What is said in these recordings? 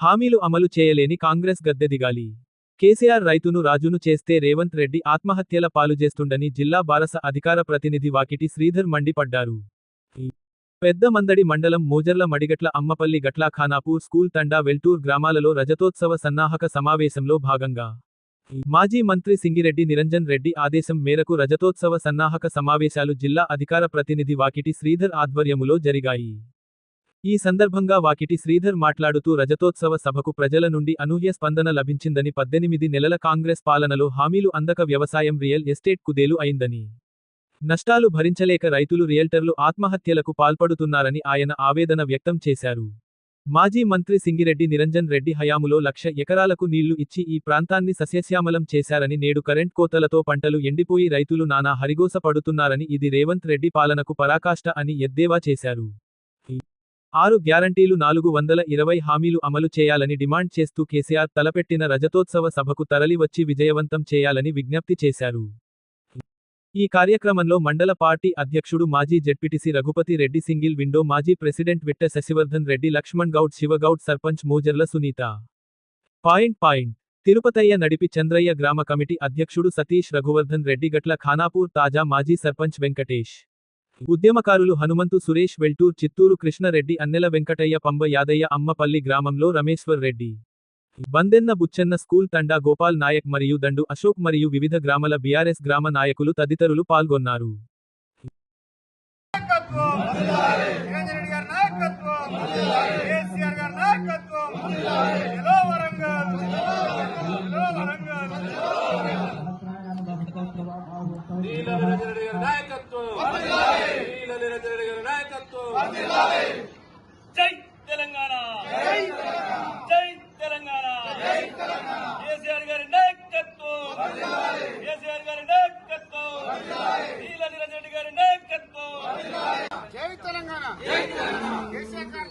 హామీలు అమలు చేయలేని కాంగ్రెస్ గద్దె దిగాలి. కేసీఆర్ రైతును రాజును చేస్తే రేవంత్ రెడ్డి ఆత్మహత్యల పాలు చేస్తుండని జిల్లా బారస అధికార ప్రతినిధి వాకిటి శ్రీధర్ మండిపడ్డారు. పెద్ద మందడి మండలం మోజర్ల మడిగట్ల అమ్మపల్లి గట్ల ఖానాపూర్ స్కూల్ తండా వెల్టూర్ గ్రామాలలో రజతోత్సవ సన్నాహక సమావేశంలో భాగంగా మాజీ మంత్రి సింగిరెడ్డి నిరంజన్ రెడ్డి ఆదేశం మేరకు రజతోత్సవ సన్నాహక సమావేశాలు జిల్లా అధికార ప్రతినిధి వాకిటి శ్రీధర్ ఆధ్వర్యములో జరిగాయి. ఈ సందర్భంగా వాకిటి శ్రీధర్ మాట్లాడుతూ రజతోత్సవ సభకు ప్రజల నుండి అనూహ్య స్పందన లభించిందని పద్దెనిమిది నెలల కాంగ్రెస్ పాలనలో హామీలు అందక వ్యవసాయం రియల్ ఎస్టేట్ కుదేలు అయిందని. నష్టాలు భరించలేక రైతులు రియల్టర్లు ఆత్మహత్యలకు పాల్పడుతున్నారని ఆయన ఆవేదన వ్యక్తం చేశారు. మాజీ మంత్రి సింగిరెడ్డి నిరంజన్ రెడ్డి హయాములో లక్ష ఎకరాలకు నీళ్ళు ఇచ్చి ఈ ప్రాంతాన్ని సస్యశ్యామలం చేశారని నేడు కరెంట్ కోతలతో పంటలు ఎండిపోయి రైతులు నానా హరిగోస పడుతున్నారని ఇది రేవంత్ రెడ్డి పాలనకు పరాకాష్ట అని ఎద్దేవా చేశారు. ఆరు గ్యారంటీలు నాలుగు వందల ఇరవై హామీలు అమలు చేయాలని డిమాండ్ చేస్తూ కేసీఆర్ తలపెట్టిన రజతోత్సవ సభకు తరలివచ్చి విజయవంతం చేయాలని విజ్ఞప్తి చేశారు. ఈ కార్యక్రమంలో మండల పార్టీ అధ్యక్షుడు మాజీ ZPTC Raghupathi Reddy single window మాజీ president Vitta Shashivardhan Reddy Lakshman Goud Shivagoud sarpanch Mojarla Sunitha. Point point. Tirupatayya Nadipi Chandrayya గ్రామ కమిటీ అధ్యక్షుడు సతీష్ రఘువర్ధన్ రెడ్డి గట్ల ఖానాపూర్ తాజా మాజీ సర్పంచ్ వెంకటేష్. ఉద్యమకారులు హనుమంతు సురేష్ వెల్టూర్ చిత్తూరు కృష్ణరెడ్డి అన్నెల వెంకటయ్య పంబ యాదయ్య అమ్మపల్లి గ్రామంలో రమేశ్వర్ రెడ్డి బందెన్న బుచ్చెన్న స్కూల్ తండా గోపాల్ నాయక్ మరియు దండు అశోక్ మరియు వివిధ గ్రామాల బీఆర్ఎస్ గ్రామ నాయకులు తదితరులు పాల్గొన్నారు. నాయకత్వం. జై తెలంగాణ. జై తెలంగాణ. కేసీఆర్ గారి నాయకత్వం. కేసీఆర్ గారి నాయకత్వం. నీల నిరంజన్ రెడ్డి గారి నాయకత్వం. జై తెలంగాణ. కేసీఆర్ గారి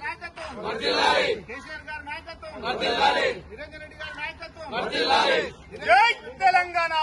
రెడ్డి గారి నాయకత్వం. జై తెలంగాణ.